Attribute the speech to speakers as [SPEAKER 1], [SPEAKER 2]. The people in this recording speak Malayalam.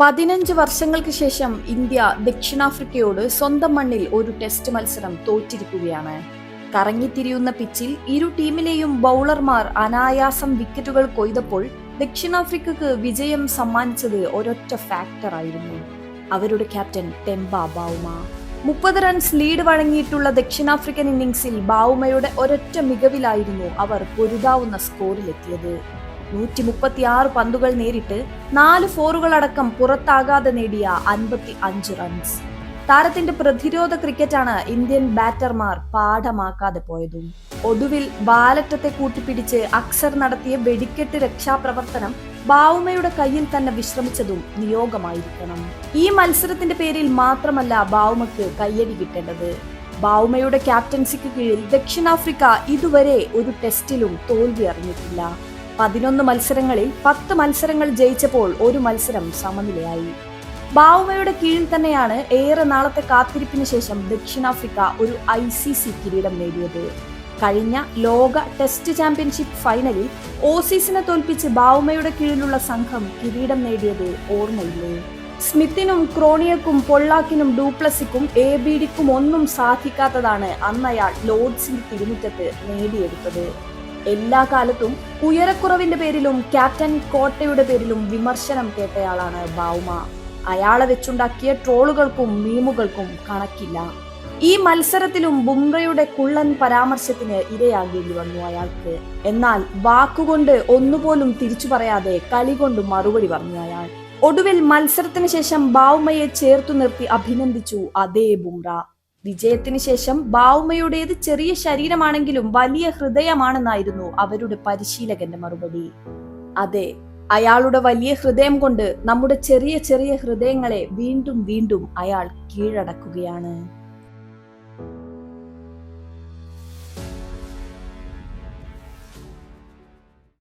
[SPEAKER 1] പതിനഞ്ച് വർഷങ്ങൾക്ക് ശേഷം ഇന്ത്യ ദക്ഷിണാഫ്രിക്കയോട് സ്വന്തം മണ്ണിൽ ഒരു ടെസ്റ്റ് മത്സരം തോറ്റിരിക്കുകയാണ്. കറങ്ങിത്തിരിയുന്ന പിച്ചിൽ ഇരു ടീമിലെയും ബൗളർമാർ അനായാസം വിക്കറ്റുകൾ കൊയ്തപ്പോൾ ദക്ഷിണാഫ്രിക്കക്ക് വിജയം സമ്മാനിച്ചത് ഒരൊറ്റ ഫാക്ടർ ആയിരുന്നു. അവരുടെ ക്യാപ്റ്റൻ ടെംബ ബൗമ മുപ്പത് റൺസ് ലീഡ് വഴങ്ങിയിട്ടുള്ള ദക്ഷിണാഫ്രിക്കൻ ഇന്നിംഗ്സിൽ ബാവുമയുടെ ഒരൊറ്റ മികവിലായിരുന്നു അവർ പൊരുതാവുന്ന സ്കോറിലെത്തിയത് നൂറ്റി മുപ്പത്തി ആറ് പന്തുകൾ നേരിട്ട് നാല് ഫോറുകളടക്കം പുറത്താകാതെ നേടിയ അൻപത്തി അഞ്ച് റൺസ് താരത്തിന്റെ പ്രതിരോധ ക്രിക്കറ്റാണ് ഇന്ത്യൻ ബാറ്റർമാർ പാഠമാക്കാതെ പോയതും. ഒടുവിൽ ബാലറ്റത്തെ കൂട്ടിപ്പിടിച്ച് അക്സർ നടത്തിയ വെടിക്കെട്ട് രക്ഷാപ്രവർത്തനം ബാവുമയുടെ കയ്യിൽ തന്നെ വിശ്രമിച്ചതും നിയോഗമായിരിക്കണം. ഈ മത്സരത്തിന്റെ പേരിൽ മാത്രമല്ല ബാവുമക്ക് കയ്യടി കിട്ടേണ്ടത്. ബാവുമയുടെ ക്യാപ്റ്റൻസിക്ക് കീഴിൽ ദക്ഷിണാഫ്രിക്ക ഇതുവരെ ഒരു ടെസ്റ്റിലും തോൽവി അറിഞ്ഞിട്ടില്ല. പതിനൊന്ന് മത്സരങ്ങളിൽ പത്ത് മത്സരങ്ങൾ ജയിച്ചപ്പോൾ ഒരു മത്സരം സമനിലയായി. ബാവുമയുടെ കീഴിൽ തന്നെയാണ് ഏറെ നാളത്തെ കാത്തിരിപ്പിന് ശേഷം ദക്ഷിണാഫ്രിക്ക ഒരു ഐ സി സി കിരീടം നേടിയത്. കഴിഞ്ഞ ലോക ടെസ്റ്റ് ചാമ്പ്യൻഷിപ്പ് ഫൈനലിൽ ഓസീസിനെ തോൽപ്പിച്ച് ബാവുമയുടെ കീഴിലുള്ള സംഘം കിരീടം നേടിയത് ഓർമ്മയില്ലേ? സ്മിത്തിനും ക്രോണിയക്കും പൊള്ളാക്കിനും ഡൂപ്ലസിക്കും എ ബി ഡിക്കും ഒന്നും സാധിക്കാത്തതാണ് അന്നയാൾ ലോഡ്സിന്റെ തിരുമുറ്റത്ത് നേടിയെടുത്തത്. എല്ലാ കാലത്തും ഉയരക്കുറവിന്റെ പേരിലും ക്യാപ്റ്റൻ കോട്ടയുടെ പേരിലും വിമർശനം കേട്ടയാളാണ് ബാവുമ. അയാളെ വെച്ചുണ്ടാക്കിയ ട്രോളുകൾക്കും മീമുകൾക്കും കണക്കില്ല. ഈ മത്സരത്തിലും ബുംറയുടെ കുള്ളൻ പരാമർശത്തിന് ഇരയാകേണ്ടി വന്നു അയാൾക്ക്. എന്നാൽ വാക്കുകൊണ്ട് ഒന്നുപോലും തിരിച്ചു പറയാതെ കളി കൊണ്ട് മറുപടി പറഞ്ഞു അയാൾ. ഒടുവിൽ മത്സരത്തിന് ശേഷം ബാവുമയെ ചേർത്തു നിർത്തി അഭിനന്ദിച്ചു അതേ ബുംറ. വിജയത്തിന് ശേഷം ബാവുമയുടേത് ചെറിയ ശരീരമാണെങ്കിലും വലിയ ഹൃദയമാണെന്നായിരുന്നു അവരുടെ പരിശീലകന്റെ മറുപടി. അതെ അയാളുടെ വലിയ ഹൃദയം കൊണ്ട് നമ്മുടെ ചെറിയ ചെറിയ ഹൃദയങ്ങളെ വീണ്ടും വീണ്ടും അയാൾ കീഴടക്കുകയാണ്.